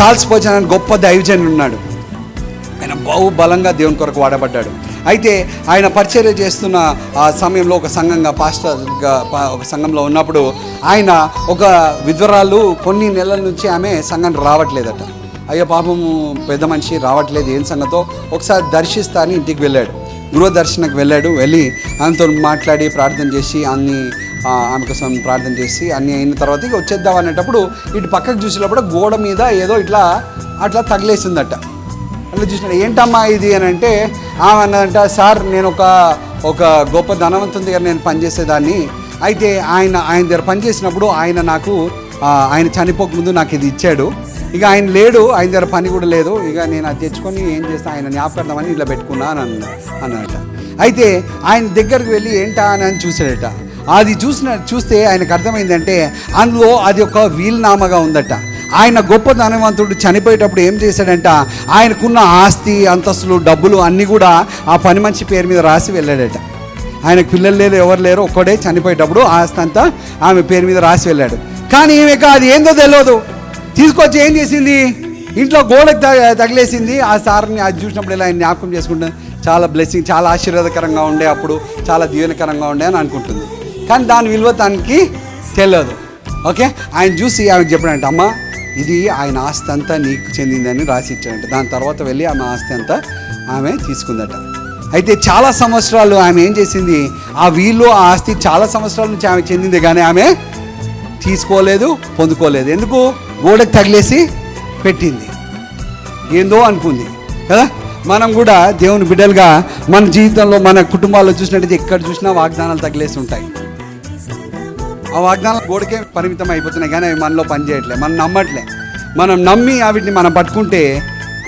Charles పోచన్ అని గొప్ప దైవజనుడు ఉన్నాడు. ఆయన బహుబలంగా దేవుని కొరకు వాడబడ్డాడు. అయితే ఆయన పరిచర్య చేస్తున్న ఆ సమయంలో ఒక సంఘంగా పాస్టర్గా ఒక సంఘంలో ఉన్నప్పుడు ఆయన ఒక విధ్వరాలు కొన్ని నెలల నుంచి ఆమె సంఘం రావట్లేదట. అయ్యో పాపము పెద్ద మనిషి రావట్లేదు ఏం సంగతో? ఒకసారి దర్శిస్తా అని ఇంటికి వెళ్ళాడు. గృహ దర్శనకు వెళ్ళాడు వెళ్ళి ఆమెతో మాట్లాడి ప్రార్థన చేసి అన్ని ఆమె కోసం ప్రార్థన చేసి అన్నీ అయిన తర్వాత ఇక వచ్చేద్దాం అనేటప్పుడు ఇటు పక్కకు చూసినప్పుడు గోడ మీద ఏదో ఇట్లా అట్లా తగిలేసిందట. అట్లా చూసిన ఏంటమ్మా ఇది? అని అంటే ఆమె అన్నదంట సార్ నేను ఒక ఒక గొప్ప ధనవంతుని దగ్గర నేను పనిచేసేదాన్ని. అయితే ఆయన ఆయన దగ్గర పనిచేసినప్పుడు ఆయన నాకు ఆయన చనిపోక ముందు నాకు ఇది ఇచ్చాడు. ఇక ఆయన లేడు ఆయన దగ్గర పని కూడా లేదు. ఇక నేను అది తెచ్చుకొని ఏం చేస్తాను ఆయన జ్ఞాపకర్దామని ఇలా పెట్టుకున్నా అని అన్న అన్నట అయితే ఆయన దగ్గరికి వెళ్ళి ఏంటా? అని చూసాడట అది చూసిన చూస్తే ఆయనకు అర్థమైందంటే అందులో అది ఒక వీల్నామగా ఉందట. ఆయన గొప్ప ధనవంతుడు చనిపోయేటప్పుడు ఏం చేశాడంట ఆయనకున్న ఆస్తి అంతస్తులు డబ్బులు అన్నీ కూడా ఆ పని మనిషి పేరు మీద రాసి వెళ్ళాడట. ఆయనకు పిల్లలు లేరు ఎవరు లేరు ఒక్కడే చనిపోయేటప్పుడు ఆస్తి అంతా ఆమె పేరు మీద రాసి వెళ్ళాడు. కానీ ఈమెక అది ఏందో తెలియదు తీసుకొచ్చి ఏం చేసింది? ఇంట్లో గోడకు త- తగిలేసింది. ఆ సార్ని అది చూసినప్పుడు ఇలా ఆయన జ్ఞాపకం చేసుకుంటే చాలా బ్లెస్సింగ్ చాలా ఆశీర్వాదకరంగా ఉండే అప్పుడు చాలా దీవెనకరంగా ఉండే అని అనుకుంటుంది. కానీ దాని విలువ తనకి తెలియదు ఓకే? ఆయన చూసి ఆమెకు చెప్పాడంట అమ్మ ఇది ఆయన ఆస్తి అంతా నీకు చెందిందని రాసి ఇచ్చాడంట. దాని తర్వాత వెళ్ళి ఆమె ఆస్తి అంతా ఆమె తీసుకుందట. అయితే చాలా సంవత్సరాలు ఆమె ఏం చేసింది? ఆ వీళ్ళు ఆ ఆస్తి చాలా సంవత్సరాల నుంచి ఆమె చెందింది కానీ ఆమె తీసుకోలేదు పొందుకోలేదు. ఎందుకు? గోడకు తగిలేసి పెట్టింది. ఏందో అనుకుంది కదా? మనం కూడా దేవుని బిడ్డలుగా మన జీవితంలో మన కుటుంబాల్లో చూసినట్టయితే ఎక్కడ చూసినా వాగ్దానాలు తగిలేసి ఉంటాయి. ఆ వాగ్దానాలు గోడకే పరిమితం అయిపోతున్నాయి కానీ అవి మనలో పనిచేయట్లే మనం నమ్మట్లే. మనం నమ్మి వాటిని మనం పట్టుకుంటే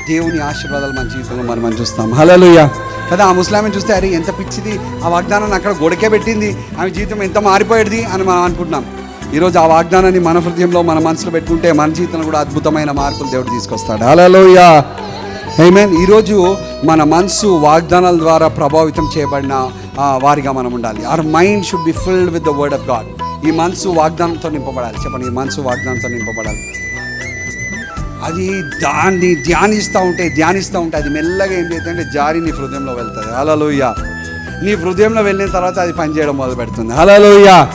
దేవుని ఆశీర్వాదాలు మన జీవితంలో మనం మనం చూస్తాం. హలోయ కదా ఆ ముస్లామిని చూస్తే అరే ఎంత పిచ్చిది. ఆ వాగ్దానాన్ని అక్కడ గొడకే పెట్టింది. ఆమె జీవితం ఎంత మారిపోయేది అని మనం అనుకుంటున్నాం. ఈరోజు ఆ వాగ్దానాన్ని మన హృదయంలో మన మనసులో పెట్టుకుంటే మన జీవితంలో కూడా అద్భుతమైన మార్పులు దేవుడు తీసుకొస్తాడు. హలోయ ఏమేన్ ఈరోజు మన మనసు వాగ్దానాల ద్వారా ప్రభావితం చేయబడిన వారిగా మనం ఉండాలి. Our mind should be filled with the word of God ఈ మనసు వాగ్దానంతో నింపబడాలి. చెప్పండి ఈ మనసు వాగ్దానంతో నింపబడాలి. అది దాన్ని ధ్యానిస్తూ ఉంటే ధ్యానిస్తూ ఉంటే అది మెల్లగా ఏం చేస్తుందంటే జారి నీ హృదయంలో వెళ్తుంది. హలోయ నీ హృదయంలో వెళ్ళిన తర్వాత అది పనిచేయడం మొదలు పెడుతుంది. హలోయ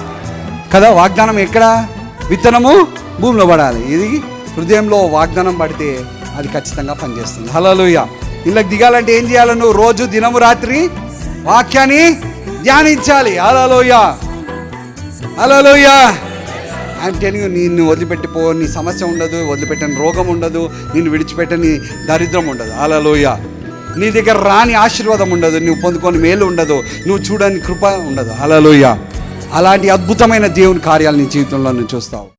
కదా వాగ్దానం ఎక్కడ? విత్తనము భూమిలో పడాలి. ఇది హృదయంలో వాగ్దానం పడితే అది ఖచ్చితంగా పనిచేస్తుంది. హలోయ ఇళ్ళకి దిగాలంటే ఏం చేయాలి నువ్వు? రోజు దినము రాత్రి వాక్యాన్ని ధ్యానించాలి. హలోయ హలోయ ఐఎమ్ టెలింగ్ నిన్ను వదిలిపెట్టిపో నీ సమస్య ఉండదు వదిలిపెట్టని రోగం ఉండదు నిన్ను విడిచిపెట్టని దరిద్రం ఉండదు. అలలోయ నీ దగ్గర రాని ఆశీర్వాదం ఉండదు నువ్వు పొందుకొని మేలు ఉండదు నువ్వు చూడని కృప ఉండదు. అలలోయ అలాంటి అద్భుతమైన దేవుని కార్యాలు నీ జీవితంలో నువ్వు చూస్తావు.